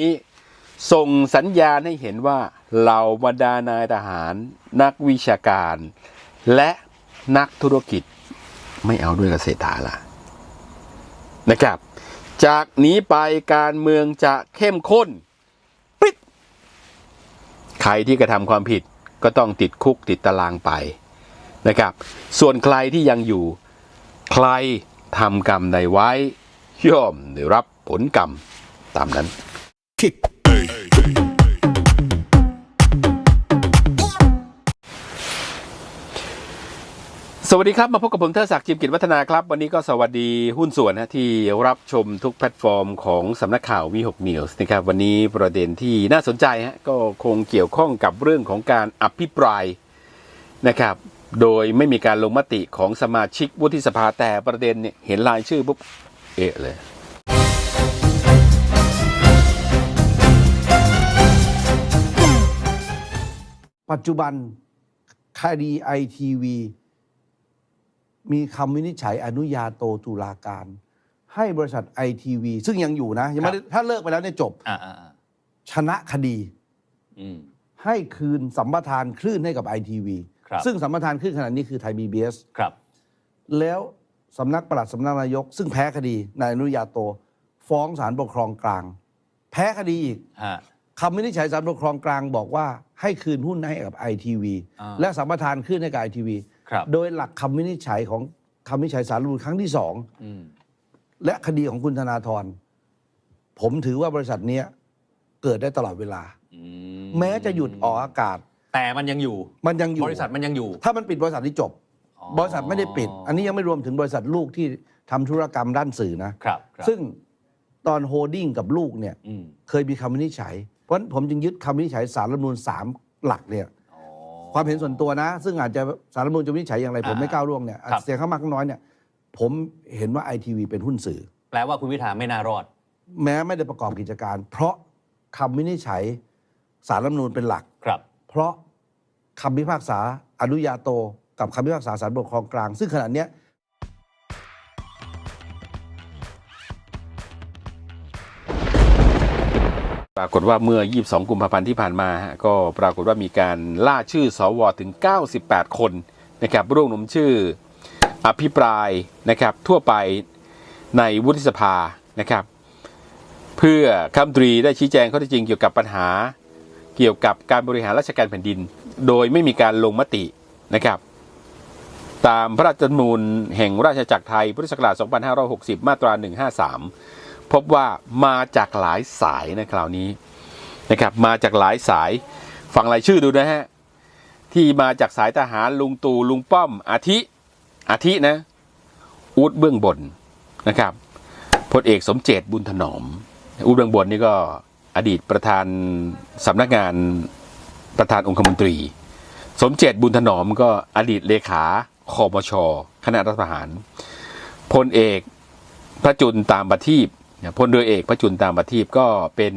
นี้ส่งสัญญาณให้เห็นว่าเหล่าบรรดานายทหารนักวิชาการ และนักธุรกิจไม่เอาด้วยกับเศรษฐาละนะครับ จากนี้ไปการเมืองจะเข้มข้นปิดใครที่กระทำความผิดก็ต้องติดคุกติดตารางไปนะครับ ส่วนใครที่ยังอยู่ ใครทำกรรมใดไว้ ย่อมได้รับผลกรรมตามนั้น สวัสดีครับ มาพบกับผมเทอศักดิ์จิมกิจวัฒนาครับ วันนี้ก็สวัสดีหุ้นส่วนนะที่รับชมทุกแพลตฟอร์มของสำนักข่าววี6 News นะครับ วันนี้ประเด็นที่น่าสนใจฮะก็คงเกี่ยวข้องกับเรื่องของการอภิปรายนะครับ โดยไม่มีการลงมติของสมาชิกวุฒิสภาแต่ประเด็นเนี่ยเห็นรายชื่อปุ๊บเอะเลย ปัจจุบันคดีไอทีวีมีคำวินิจฉัยอนุญาโตตุลาการ ให้บริษัทไอทีวีซึ่งยังอยู่นะยังไม่ได้ถ้าเลิกไปแล้วเนี่ยจบ อ่าอ่าอ่าชนะคดี อืม ให้คืนสัมปทานคลื่นให้กับไอทีวีครับ ซึ่งสัมปทานคลื่นขนาดนี้คือไทยบีบีเอสครับ แล้วสำนักปลัดสำนักนายก ซึ่งแพ้คดีนายอนุญาโต ฟ้องศาลปกครองกลาง แพ้คดีอีก ฮะ คำวินิจฉัยศาลปกครองกลางบอกว่าให้คืนหุ้นให้กับไอทีวีอ่าและสัมปทานขึ้นให้กับไอทีวีครับ โดยหลักคำวินิจฉัยของคำวินิจฉัยสารรัฐธรรมนูญครั้งที่สองอืมและคดีของคุณธนาธรผมถือว่าบริษัทเนี้ยเกิดได้ตลอดเวลา อืแม้จะหยุดออกอากาศแต่มันยังอยู่ มันยังอยู่บริษัทมันยังอยู่ถ้ามันปิดบริษัทนี้จบ อ๋อบริษัทไม่ได้ปิด อันนี้ยังไม่รวมถึงบริษัทลูกที่ทำธุรกรรมด้านสื่อนะ ครับครับซึ่งตอนโฮดดิ้งกับลูกเนี่ยอืมเคยมีคำวินิจฉัยเพ ราะฉะนั้นผมจึงยึดคำวินิจฉัยสารรัฐธรรมนูญสามหลักเนี่ยอ๋อความเห็นส่วนตัวนะ ซึ่งอาจจะสารรัฐธรรมนูญจะวินิจฉัยอย่างไรผมอ่าไม่ก้าวล่วงเนี่ยครับเสียงข้างมากข้างน้อยเนี่ยผมเห็นว่าไอทีวีเป็นหุ้นสื่อ แปลว่าคุณพิธาไม่น่ารอด แม้ไม่ได้ประกอบกิจการ เพราะคำวินิจฉัยสารรัฐธรรมนูญเป็นหลักครับ เพราะคำพิพากษาอนุญาโต กับคำพิพากษาศาลปกครองกลาง ซึ่งขณะเนี้ย รากฏว่าเมื่อ 22 กุมภาพันธ์ที่ผ่านมาฮะก็ปรากฏว่ามีการล่าชื่อสวถึง 98 คนนะครับร่วมลงชื่ออภิปรายนะครับทั่วไปในวุฒิสภานะครับเพื่อคำตรีได้ชี้แจงข้อเท็จจริงเกี่ยวกับปัญหาเกี่ยวกับการบริหารราชการแผ่นดิน โดยไม่มีการลงมตินะครับ ตามพระราชธรรมนูญแห่งราชจักรไทยพุทธศักราช 2560 มาตรา 153 พบว่ามาจากหลายสายในคราวนี้นะครับมาจากหลายสายฟังรายชื่อดูนะฮะที่มาจากสายทหารลุงตู่ลุงป้อมอาทิอาทินะอูดเบื้องบนนะครับพลเอกสมเจตบุญถนอมอูดเบื้องบนนี่ก็อดีตประธานสำนักงานประธานองคมนตรี สมเจตบุญถนอมก็อดีตเลขาคอมชคณะรัฐประหารพลเอกพระจุลตามประทีป พลเรือเอกพระจุลตามประทีปก็เป็น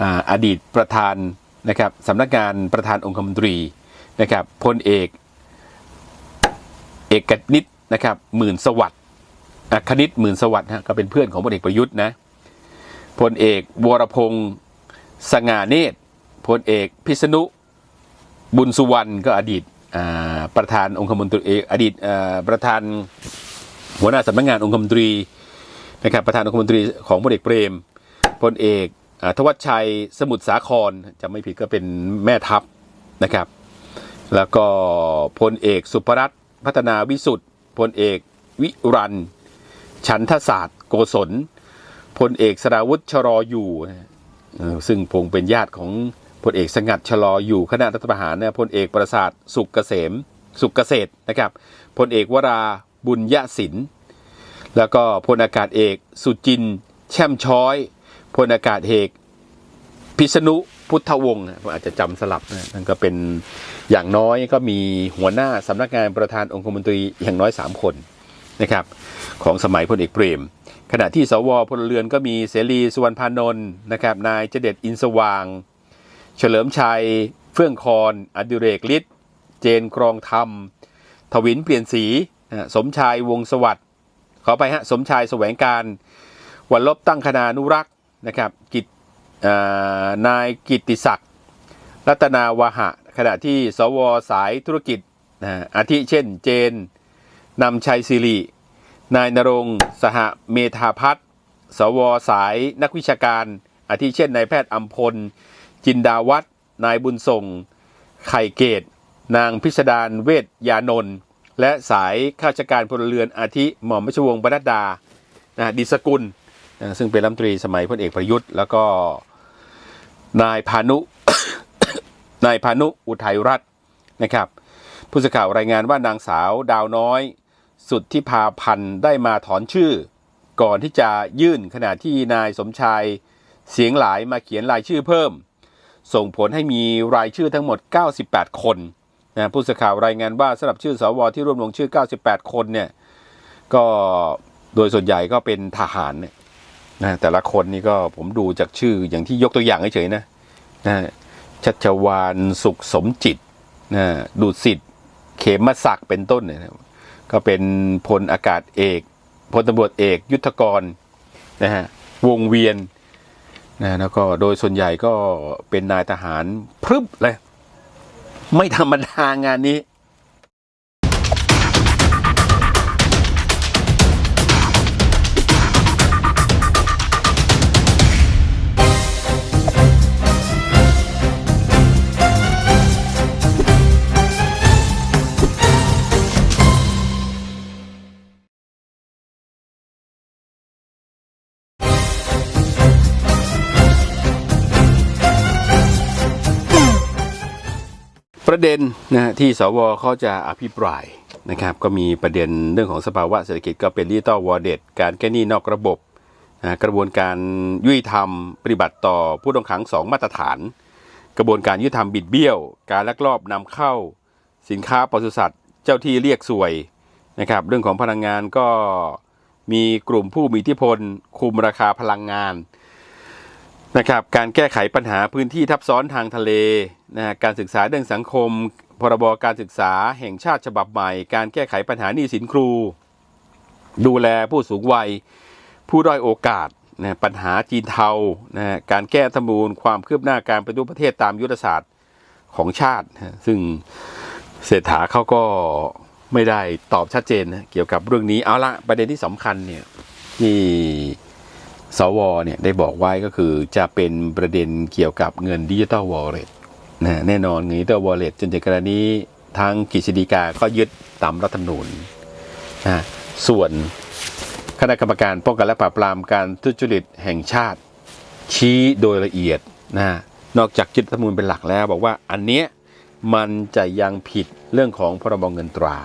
ออดีตประธานนะครับสำนักงานประธานองคมนตรีนะครับพลเอกเอกนิตนะครับหมื่นสวัสดิ์อัคณิตหมื่นสวัสดิ์ฮะก็เป็นเพื่อนของพลเอกประยุทธ์นะพลเอกวรพงศ์สง่าเนตรพลเอกพิษณุบุญสุวรรณก็อดีตประธานองคมนตรีอดีตประธานหัวหน้าสำนักงานองคมนตรี นะครับประธานองคมนตรีของพลเอกเปรมพลเอกอทวัชชัยสมุทรสาครจะไม่ผิดก็เป็นแม่ทัพนะครับ แล้วก็พลเอกสุภรัตน์พัฒนาวิสุทธ์พลเอกวิรันฉันทศาสตร์ โกศลพลเอกสราวุฒิชรออยู่ ซึ่งพงเป็นญาติของพลเอกสงัดชรออยู่คณะรัฐประหารนะพลเอกประสาทสุกเกษมสุกเกษตรนะครับพลเอกวราบุญยศิน แล้วก็พลอากาศเอก สุจิน แช่มช้อยพลอากาศเอกพิษณุพุทธวงศ์ผมอาจจะจำสลับนะนั่นก็เป็นอย่างน้อยก็มีหัวหน้าสำนักงานประธานองคมนตรีอย่างน้อย 3 คนนะครับ ของสมัยพลเอกเปรม ขณะที่สวพลเรือนก็มีเสรีสุวรรณพานนท์นะครับ นายเจเด็ดอินสว่าง เฉลิมชัย เฟื่องคอนอดิเรกฤทธิ์เจนกรองธรรม ทวินเปลี่ยนสี สมชายวงสวัสดิ์ ขอไปฮะสมชายแสวงการวันลบตั้งคณานุรักษ์นะครับกิตนายกิติศักดิ์รัตนาวาหะ ขณะที่สวสายธุรกิจนะอาทิเช่นเจนนำชัยสิริ นายนรงสหเมธาพัฒสวสายนักวิชาการ อาทิเช่นนายแพทย์อัมพล จินดาวัฒน์นายบุญส่ง ไข่เกต นางพิสดารเวทยานนท์ และสายข้าราชการพลเรือนอาทิหม่อมราชวงศ์บรรดานะดิสกุลนะซึ่งเป็นรัฐมนตรีสมัยพลเอกประยุทธ์ แล้วก็นายพานุนายพานุอุทัยรัตน์นะครับ ผู้สื่อข่าวรายงานว่านางสาวดาวน้อย สุดที่พาพันธ์ได้มาถอนชื่อ ก่อนที่จะยื่นขณะที่นายสมชายเสียงหลายมาเขียนรายชื่อเพิ่ม ส่งผลให้มีรายชื่อทั้งหมด 98 คน นะผู้สื่อข่าวรายงานว่าสำหรับชื่อสวที่ร่วมลงชื่อ 98 คนเนี่ยก็โดยส่วนใหญ่ก็เป็นทหารเนี่ยนะแต่ละคนนี่ก็ผมดูจากชื่ออย่างที่ยกตัวอย่างเฉยๆนะนะชัชวานสุขสมจิตนะดุสิตเขมศักดิ์เป็นต้นเนี่ยก็เป็นพลอากาศเอกพลตำรวจเอกยุทธกรนะฮะวงเวียนนะแล้วก็โดยส่วนใหญ่ก็เป็นนายทหารพรึบเลย ไม่ธรรมดางานนี้ ประเด็นนะฮะที่สวเขาจะอภิปรายนะครับก็มีประเด็นเรื่องของสภาวะเศรษฐกิจก็เป็นดิจิตอลวอร์เดตการแก้หนี้นอกระบบนะกระบวนการยุติธรรมปฏิบัติต่อผู้ต้องขังสองมาตรฐาน กระบวนการยุติธรรมบิดเบี้ยว การลักลอบนำเข้า สินค้าปศุสัตว์เจ้าที่เรียกสวยนะครับเรื่องของพลังงานก็มีกลุ่มผู้มีอิทธิพล คุมราคาพลังงานนะครับการแก้ไขปัญหาพื้นที่ทับซ้อนทางทะเล นะการศึกษาเรื่องสังคม พรบการศึกษาแห่งชาติฉบับใหม่ การแก้ไขปัญหาหนี้สินครู ดูแลผู้สูงวัย ผู้ด้อยโอกาสนะปัญหาจีนเทานะการแก้ธรรมนูญความคืบหน้าการปฏิรูปประเทศตามยุทธศาสตร์ของชาตินะซึ่งเศรษฐาเขาก็ไม่ได้ตอบชัดเจนนะเกี่ยวกับเรื่องนี้เอาละประเด็นที่สำคัญเนี่ยที่สวเนี่ยได้บอกไว้ก็คือจะเป็นประเด็นเกี่ยวกับเงินดิจิ t a ลวอลเล็ต นะแน่นอนงินดิจิ t a ลวอลเล็ตจนถึงกรณีทางกฤษฎีกาก็ยึดตามรัฐธรรมนูญนะส่วนคณะกรรมการป้องกันและปราบปรามการทุจริตแห่งชาติ ชี้โดยละเอียดนะนอกจากยึดรัฐธรรมนูญเป็นหลักแล้ว บอกว่าอันเนี้ยมันจะยังผิดเรื่องของพรบเงินตรา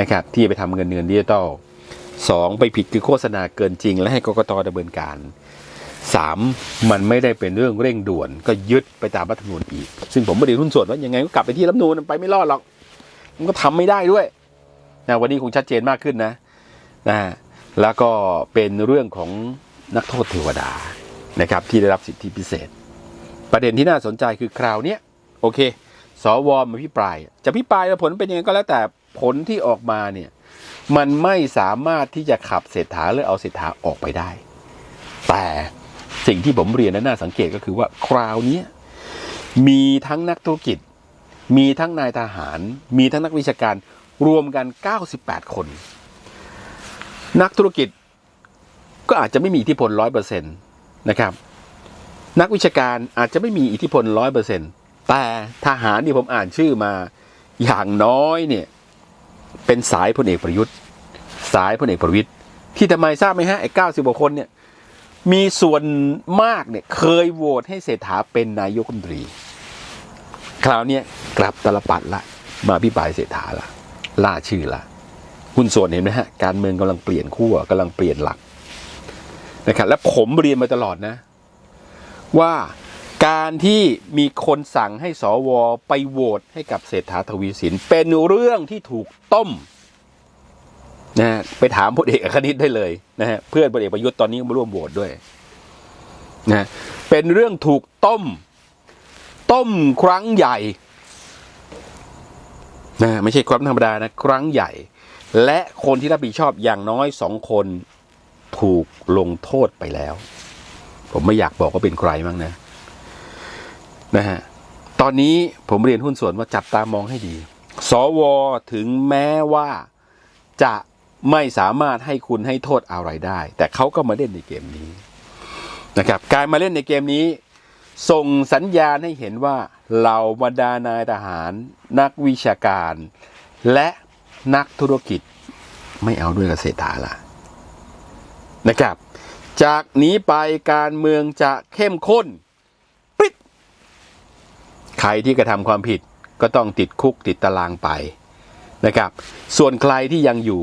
นะครับที่ไปทำเงินเงินดิจิตอลสองไปผิดคือโฆษณาเกินจริง และให้กกตดำเนินการ สามมันไม่ได้เป็นเรื่องเร่งด่วน ก็ยึดไปตามรัฐธรรมนูญอีก ซึ่งผมไม่ได้หุ้นส่วนว่ายังไงก็กลับไปที่รัฐธรรมนูญไปไม่รอดหรอก มันก็ทำไม่ได้ด้วยนะวันนี้คงชัดเจนมากขึ้นนะนะแล้วก็เป็นเรื่องของนักโทษเทวดานะครับที่ได้รับสิทธิพิเศษ ประเด็นที่น่าสนใจคือคราวนี้โอเคสวมาพิปราย จะพิปรายผลเป็นยังไงก็แล้วแต่ผลที่ออกมาเนี่ยมันไม่สามารถที่จะขับเศรษฐาหรือเอาเศรษฐาออกไปได้ แต่ สิ่งที่ผมเรียนและน่าสังเกตก็คือว่าคราวนี้มีทั้งนักธุรกิจ มีทั้งนายทหาร มีทั้งนักวิชาการรวมกัน 98 คน นักธุรกิจก็อาจจะไม่มีอิทธิพลร้อยเปอร์เซ็นต์นะครับ นักวิชาการอาจจะไม่มีอิทธิพลร้อยเปอร์เซ็นต์แต่ทหารที่ผมอ่านชื่อมาอย่างน้อยเนี่ยเป็นสายพลเอกประยุทธ์ สายพลเอกประวิตยที่ทำไมทราบไหมฮะไอ้เก้าสิบกว่าคนเนี่ย มีส่วนมากเนี่ยเคยโหวตให้เศรษฐาเป็นนายกรัฐมนตรี คราวนี้กลับตลปัดละ มาพิปรายเศรษฐาละล่าชื่อละหุ้นส่วนเห็นไหมฮะ การเมืองกำลังเปลี่ยนขั้วกำลังเปลี่ยนหลักนะครับและผมเรียนมาตลอดนะ ว่าการที่มีคนสั่งให้สวไปโหวตให้กับเศรษฐาทวีสิน เป็นเรื่องที่ถูกต้ม นะฮะไปถามพลเอกครนิตได้เลยนะฮะเพื่อนพลเอกประยุทธ์ตอนนี้ก็มาร่วมโหวตด้วยนะเป็นเรื่องถูกต้ม ต้มครั้งใหญ่นะไม่ใช่ครั้งธรรมดานะครั้งใหญ่ และคนที่รับผิดชอบอย่างน้อยสองคนถูกลงโทษไปแล้วผผมไม่อยากบอกว่าเป็นใครมั้งนะนะฮะตอนนี้ผมเรียนหุ้นส่วนว่าจับตามองให้ดี สวถึงแม้ว่าจะ ไม่สามารถให้คุณให้โทษอะไรได้ แต่เขาก็มาเล่นในเกมนี้นะครับ การมาเล่นในเกมนี้ ส่งสัญญาณให้เห็นว่าเหล่าบรรดานายทหาร นักวิชาการ และนักธุรกิจไม่เอาด้วยกับเศรษฐาละนะครับ จากนี้ไปการเมืองจะเข้มข้นปิดใครที่กระทำความผิดก็ต้องติดคุกติดตารางไปนะครับ ส่วนใครที่ยังอยู่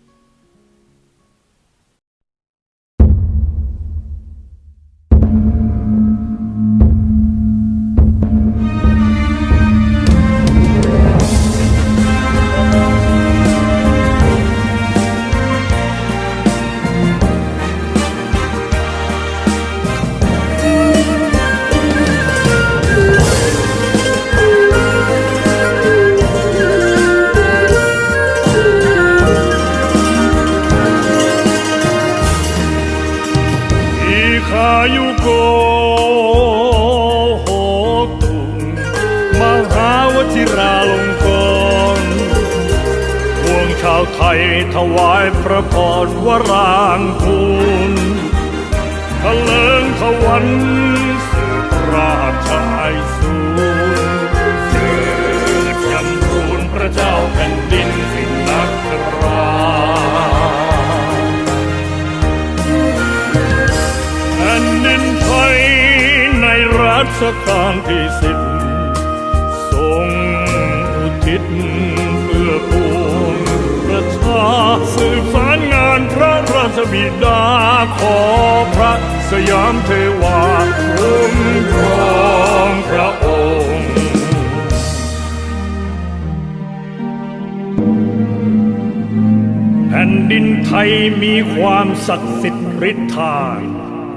หาวชิราลงกรพวงชาวไทยถวายพระพรวรางคูลทะเลิงทวันสืบราชไอสูรเกิยำรูนพระเจ้าแผ่นดินสิงนักราแผ่นดินไทยในรัชกาลที่สิบทร งอุทิศเพื่อปวงประชาสืบสารงานพระราชบิดาขอพระสยามเทวาคุ้มครองพระองค์แผ่นดินไทยมีความศักดิ์สิทธิ์ฤทธา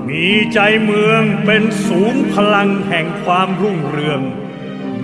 มีใจเมืองเป็นศูนย์พลังแห่งความรุ่งเรือง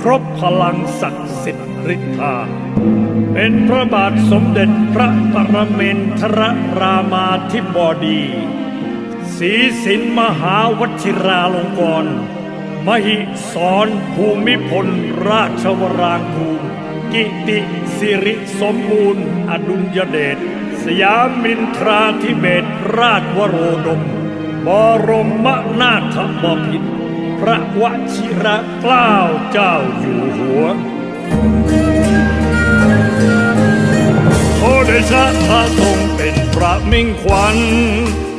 ครบพลังศักดิ์สิทธิ์ฤทธา เป็นพระบาทสมเด็จพระปรเมนทรรามาธิบดีศรีสินมหาวชิราลงกรณ์มหิสรภูมิพลราชวรางคูลกิติสิริสมบูรณ์ อดุลยเดชสยามินทราธิเบศรราชวโรดม บรมนาถบพิตร พระวชิระเกล้าเจ้าอยู่หัวโอเดชะพระทรงเป็นพระมิ่งขวัญ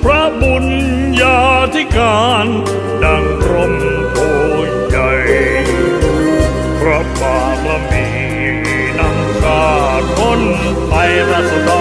พระบุญญาธิการ ดังรมโพใหญ่พระบารมีนำชาติพ้นไปราษฎรเดือดร้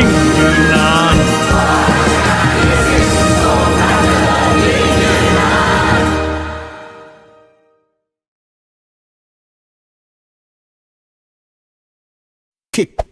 ยิ่งยืนนานคิก